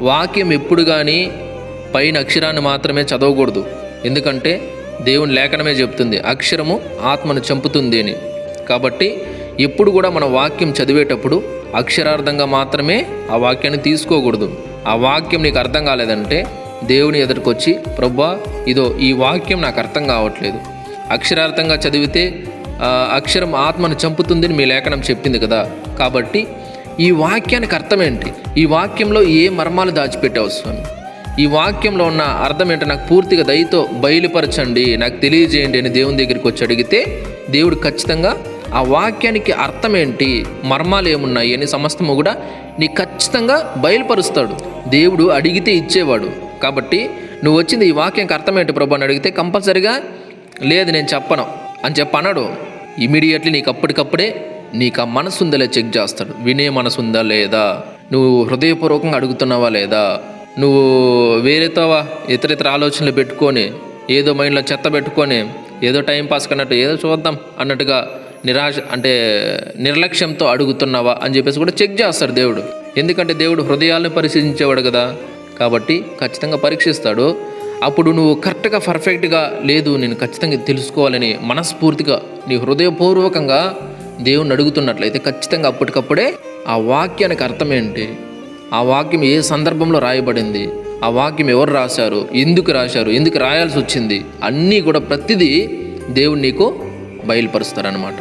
వాక్యం ఎప్పుడు కానీ పైన అక్షరాన్ని మాత్రమే చదవకూడదు. ఎందుకంటే దేవుని లేఖనమే చెప్తుంది అక్షరము ఆత్మను చంపుతుంది అని. కాబట్టి ఎప్పుడు కూడా మన వాక్యం చదివేటప్పుడు అక్షరార్థంగా మాత్రమే ఆ వాక్యాన్ని తీసుకోకూడదు. ఆ వాక్యం నీకు అర్థం కాలేదంటే దేవుని ఎదుర్కొచ్చి ప్రభా ఇదో ఈ వాక్యం నాకు అర్థం కావట్లేదు. అక్షరార్థంగా చదివితే అక్షరం ఆత్మను చంపుతుందని మీ లేఖనం చెప్పింది కదా. కాబట్టి ఈ వాక్యానికి అర్థం ఏంటి ఈ వాక్యంలో ఏ మర్మాలు దాచిపెట్టావు స్వామి? ఈ వాక్యంలో ఉన్న అర్థం ఏంటో నాకు పూర్తిగా దయతో బయలుపరచండి నాకు తెలియజేయండి అని దేవుని దగ్గరికి వచ్చి అడిగితే దేవుడు ఖచ్చితంగా ఆ వాక్యానికి అర్థం ఏంటి మర్మాలు ఏమున్నాయి అని సమస్తము కూడా నీ ఖచ్చితంగా బయలుపరుస్తాడు. దేవుడు అడిగితే ఇచ్చేవాడు. కాబట్టి నువ్వు వచ్చింది ఈ వాక్యానికి అర్థం ఏంటి ప్రభు అని అడిగితే కంపల్సరిగా లేదు నేను చెప్పను. అని చెప్పి అనడు ఇమీడియట్లీ నీకు అప్పటికప్పుడే నీకు ఆ మనసు ఉందా లేదా చెక్ చేస్తాడు. వినే మనసు ఉందా లేదా? నువ్వు హృదయపూర్వకంగా అడుగుతున్నావా లేదా? నువ్వు వేరేతోవా ఇతర ఇతర ఆలోచనలు పెట్టుకొని ఏదో మైండ్లో చెత్త పెట్టుకొని ఏదో టైం పాస్ కన్నట్టు ఏదో చూద్దాం అన్నట్టుగా నిరాశ అంటే నిర్లక్ష్యంతో అడుగుతున్నావా అని చెప్పేసి కూడా చెక్ చేస్తాడు దేవుడు. ఎందుకంటే దేవుడు హృదయాలను పరిశీలించేవాడు కదా. కాబట్టి ఖచ్చితంగా పరీక్షిస్తాడు. అప్పుడు నువ్వు కరెక్ట్గా పర్ఫెక్ట్గా లేదు నేను ఖచ్చితంగా తెలుసుకోవాలని మనస్ఫూర్తిగా నీ హృదయపూర్వకంగా దేవుణ్ణి అడుగుతున్నట్లయితే ఖచ్చితంగా అప్పటికప్పుడే ఆ వాక్యానికి అర్థం ఏంటి ఆ వాక్యం ఏ సందర్భంలో రాయబడింది? ఆ వాక్యం ఎవరు రాశారు? ఎందుకు రాశారు? ఎందుకు రాయాల్సి వచ్చింది? అన్నీ కూడా ప్రతిదీ దేవుడు నీకు బయలుపరుస్తారనమాట